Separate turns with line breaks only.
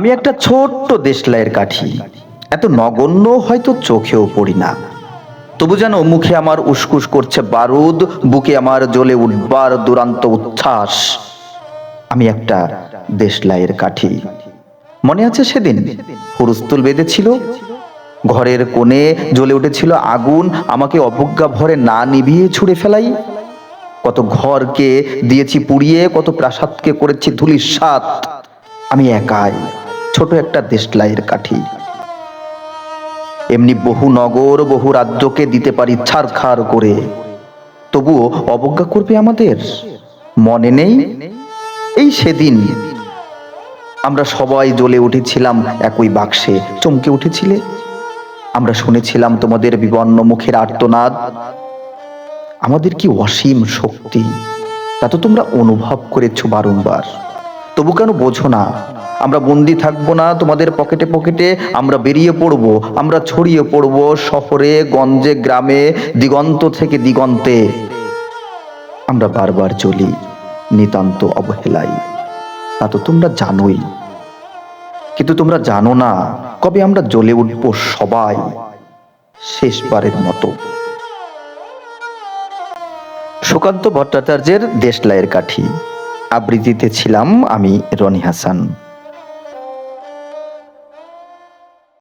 আমি একটা ছোট্ট দেশলাইয়ের কাঠি। এত নগণ্য হয়তো চোখেও পড়ি না। তবু যেন মুখে আমার উসকুস করছে বারুদ, বুকে আমার জ্বলে উঠবার দুরান্ত উচ্ছ্বাস। আমি একটা দেশলাইয়ের কাঠি। মনে আছে সেদিন? হুরুস্তুল বেঁধেছিল। ঘরের কোণে জ্বলে উঠেছিল আগুন। আমাকে অবজ্ঞা ভরে না নিভিয়ে ছুঁড়ে ফেলাই। কত ঘরকে দিয়েছি পুড়িয়ে, কত প্রাসাদকে করেছি ধুলির সাত আমি একাই ছোট একটা দেশলাইয়ের কাঠি। এমনি বহু নগর, বহু রাজ্যকে দিতে পারি ছাড়খাড় করে। তবুও অবজ্ঞা করবে আমাদের? মনে নেই? এই সেদিন আমরা সবাই জ্বলে উঠেছিলাম একই বাক্সে। চমকে উঠেছিলে? আমরা শুনেছিলাম তোমাদের বিবর্ণ মুখের আর্তনাদ। আমাদের কি অসীম শক্তি? তা তো তোমরা অনুভব করেছ বারংবার। তবু কেন বোঝো না? আমরা বন্দি থাকব না তোমাদের পকেটে পকেটে, আমরা বেরিয়ে পড়ব, আমরা ছড়িয়ে পড়ব শহরে, গঞ্জে, গ্রামে, দিগন্ত থেকে দিগন্তে। আমরা বারবার চলি নিতান্ত অবহেলাই তা তো তোমরা জানোই। কিন্তু তোমরা জানো না কবে আমরা জ্বলে উঠবো সবাই শেষবারের মতো। সুকান্ত ভট্টাচার্যের দেশলাইয়ের কাঠি। আবৃত্তিতে ছিলাম আমি রনি হাসান।